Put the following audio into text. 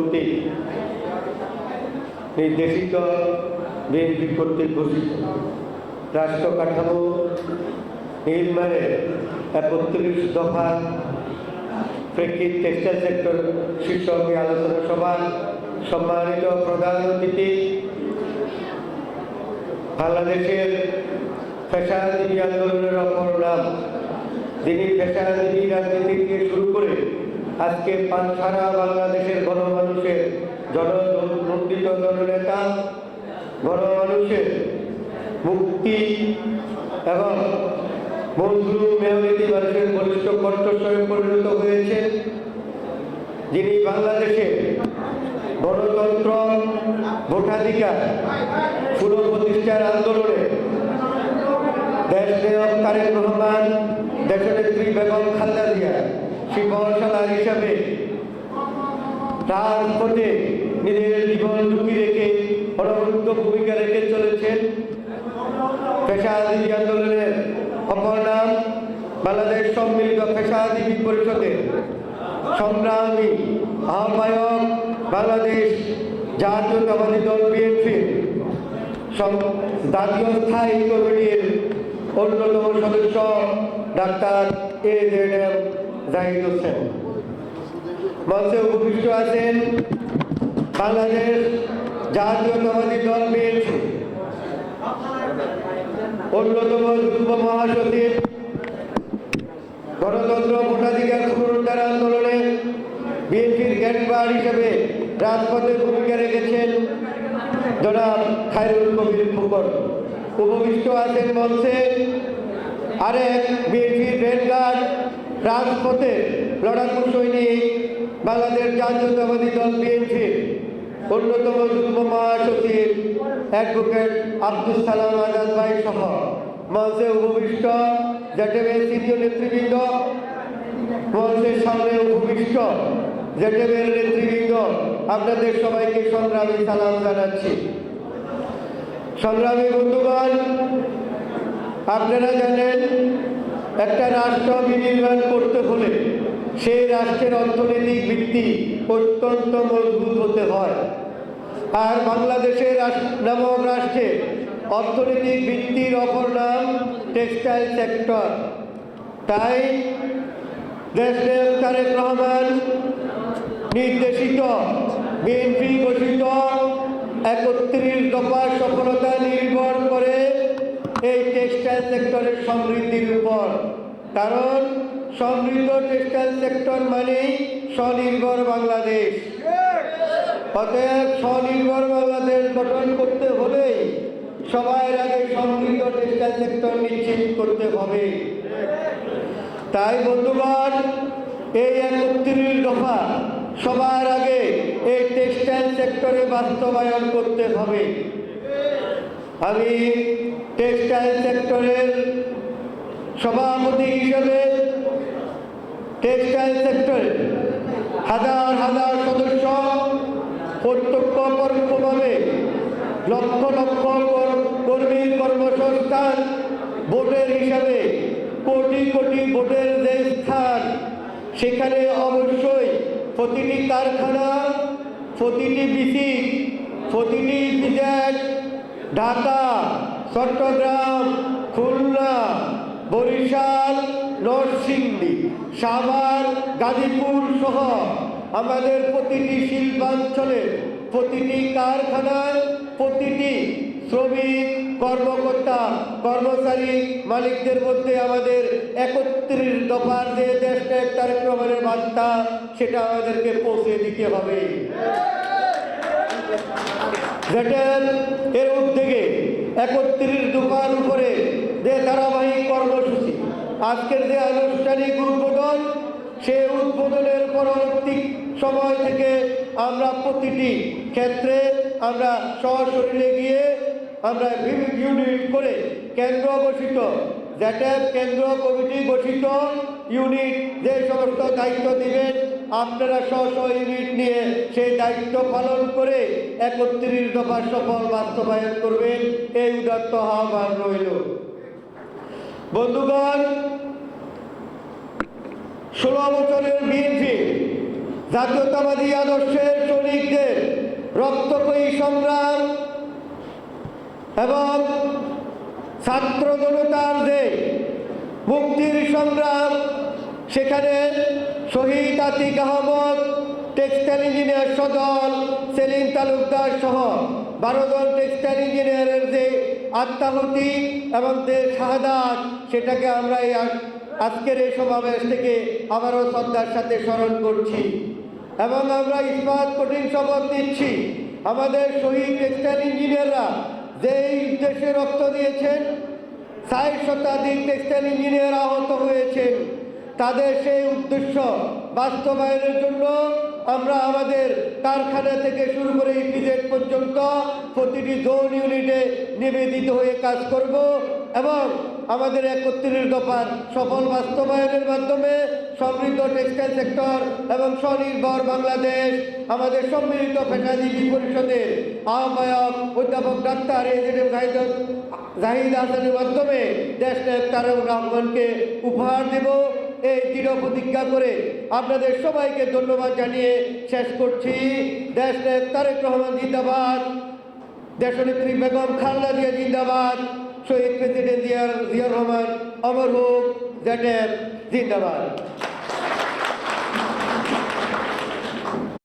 কর্তৃক নির্দেশিত বিএনপি কর্তৃক ঘোষিত। রাষ্ট্র কাঠামো নির্মাণের একত্রিশ দফা প্রেক্ষিত টেক্সটাইল সেক্টর শীর্ষক আলোচনা সভা সম্মানিত প্রধান অতিথি। বাংলাদেশের ফ্যাশনজীবী আন্দোলনের অপর নাম। যিনি ফ্যাশনজীবী রাজনীতি থেকে শুরু করে আজকে পাঁচ সারা বাংলাদেশের গণমানুষের জনমন্ডিত জননেতা গণমানুষের মুক্তি এবং বন্ধু মেয়নীতি মানুষের বলিষ্ঠ কণ্ঠস্বরে পরিণত হয়েছে। যিনি বাংলাদেশে গণতন্ত্র ভোটাধিকার পুনঃপ্রতিষ্ঠার আন্দোলনে দেশ নায়ক তারেক রহমান, দেশনেত্রী বেগম খালেদা জিয়া শিবসালার হিসাবে তার পথে নিজের জীবন ঝুঁকি রেখে অনবরুদ্ধ ভূমিকা রেখে চলেছেন পেশাজীবী আন্দোলনের অপর নাম বাংলাদেশ সম্মিলিত পেশাজীবী পরিষদের সংগ্রামী আহ্বায়ক বাংলাদেশ জাতীয়তাবাদী দল বিএনপি জাতীয় স্থায়ী কমিটির অন্যতম সদস্য doctor A Z Zahid Hossain মঞ্চে উপবিষ্ট আছেন বাংলাদেশ জাতীয়তাবাদী দল বিএনপি। অন্যতম যুব মহাসচিব, গণতন্ত্র ভোটাধিকার পুনরুদ্ধার আন্দোলনে বিএনপির জ্ঞানবার হিসেবে রাজপথে ভূমিকা রেখেছেন জনাব খায়রুল কবির ফুকর উপবিষ্ট আছেন মঞ্চে আরেক বিএনপির রেডগার্ড রাজপথে লড়াকু সৈনিক বাংলাদেশ জাতীয়তাবাদী দল বিএনপির অন্যতম যুগ্ম মহাসচিব অ্যাডভোকেট আব্দুল সালাম আজাদ ভাই সহ মঞ্চে উপবিষ্ট জেটেবের সিনিয়র নেতৃবৃন্দ। মঞ্চের সামনে উপবিষ্ট জেটেবের নেতৃবৃন্দ। আপনাদের সবাইকে সংগ্রামী সালাম জানাচ্ছি। সংগ্রামী বন্ধুগণ আপনারা জানেন, একটা রাষ্ট্র বিনির্মাণ করতে হলে সেই রাষ্ট্রের অর্থনৈতিক ভিত্তি অত্যন্ত মজবুত হতে হয়। আর বাংলাদেশের নামক রাষ্ট্রে অর্থনৈতিক ভিত্তির অপর নাম টেক্সটাইল সেক্টর। তাই দেশের তারেক রহমান নির্দেশিত, বিএনপি ঘোষিত একত্রিশ দফা সফলতা নির্ভর করে সেক্টরের সমৃদ্ধির উপর। কারণ সমৃদ্ধ টেক্সটাইল সেক্টর মানেই স্বনির্ভর বাংলাদেশ। অতএব স্বনির্ভর বাংলাদেশ গঠন করতে হলেই সবার আগে সমৃদ্ধ টেক্সটাইল সেক্টর নিশ্চিত করতে হবে। তাই বন্ধুগণ, এই একত্রিশ দফা সবার আগে এই টেক্সটাইল সেক্টরে বাস্তবায়ন করতে হবে। আমি টেক্সটাইল সেক্টরের সভাপতি হিসেবে, টেক্সটাইল সেক্টরে হাজার হাজার সদস্য প্রত্যক্ষ পরোক্ষভাবে লক্ষ লক্ষ কর- কর্মীর কর্মসংস্থান ভোটের হিসাবে কোটি কোটি ভোটের যে স্থান, সেখানে অবশ্যই প্রতিটি কারখানা, প্রতিটি বিসি প্রতিটি বিজেট ঢাকা চট্টগ্রাম খুলনা বরিশাল নরসিংদী সাভার গাজীপুর সহ আমাদের প্রতিটি শিল্পাঞ্চলে প্রতিটি কারখানায় প্রতিটি শ্রমিক কর্মকর্তা কর্মচারী মালিকদের মধ্যে আমাদের একত্রিশ দফার যে দেশটা তারেক রহমানের বার্তা সেটা আমাদেরকে পৌঁছে দিতে হবে। এর উদ্যোগে একত্রিশ দোকান উপরে যে ধারাবাহিক কর্মসূচি, আজকের যে আনুষ্ঠানিক উদ্বোধন সেই উদ্বোধনের পরবর্তী সময় থেকে আমরা প্রতিটি ক্ষেত্রে আমরা সশরীরে গিয়ে আমরা ইউনিট করে কেন্দ্র ঘোষিত জ্যাটের কেন্দ্র কমিটি গঠিত ইউনিট যে সমস্ত দায়িত্ব দিবেন আপনারা স্ব ইউনিট নিয়ে সেই দায়িত্ব পালন করে একত্রিশ দফা সফল বাস্তবায়ন করবেন, এই উদাত্ত আহ্বান রইল। বন্ধুগণ, ষোলো বছরের বিএনপি জাতীয়তাবাদী আদর্শের সৈনিক রক্তকয়ী সংগ্রাম এবং ছাত্র জনতার যে মুক্তির সংগ্রাম, সেখানে শহীদ আতিক আহমদ, টেক্সটাইল ইঞ্জিনিয়ার সদল সেলিম তালুকদার সহ বারো জন টেক্সটাইল ইঞ্জিনিয়ারের যে আত্মাহুতি এবং যে শাহাদাত, সেটাকে আমরা এই আজ- আজকের এই সমাবেশ থেকে আবারও শ্রদ্ধার সাথে স্মরণ করছি এবং আমরা ইস্পাত কঠিন শপথ নিচ্ছি। আমাদের শহীদ টেক্সটাইল ইঞ্জিনিয়াররা যেই উদ্দেশ্যে রক্ত দিয়েছেন ষাট শতাধিক টেক্সটাইল ইঞ্জিনিয়ার আহত হয়েছেন। তাদের সেই উদ্দেশ্য বাস্তবায়নের জন্য আমরা আমাদের কারখানা থেকে শুরু করে ইপিজেড পর্যন্ত প্রতিটি জোন ইউনিটে নিবেদিত হয়ে কাজ করব এবং আমাদের একত্রিশ দফার সফল বাস্তবায়নের মাধ্যমে সমৃদ্ধ টেক্সটাইল সেক্টর এবং স্বনির্ভর বাংলাদেশ, আমাদের সম্মিলিত পেশাজীবী পরিষদের আহ্বায়ক অধ্যাপক ডাক্তার এজেডেম জাহিদ জাহিদ হাসানের মাধ্যমে দেশ নায়ক তারক রহমানকে উপহার দেব। এই দৃঢ় প্রতিজ্ঞা করে আপনাদের সবাইকে ধন্যবাদ জানিয়ে শেষ করছি। দেশ তারেক রহমান জিন্দাবাদ। দেশনেত্রী বেগম খালদা জিয়া জিন্দাবাদ। শহীদ প্রেসিডেন্ট জিয়ার জিয়ার রহমান অমর হোক। জ্যাটের জিন্দাবাদ।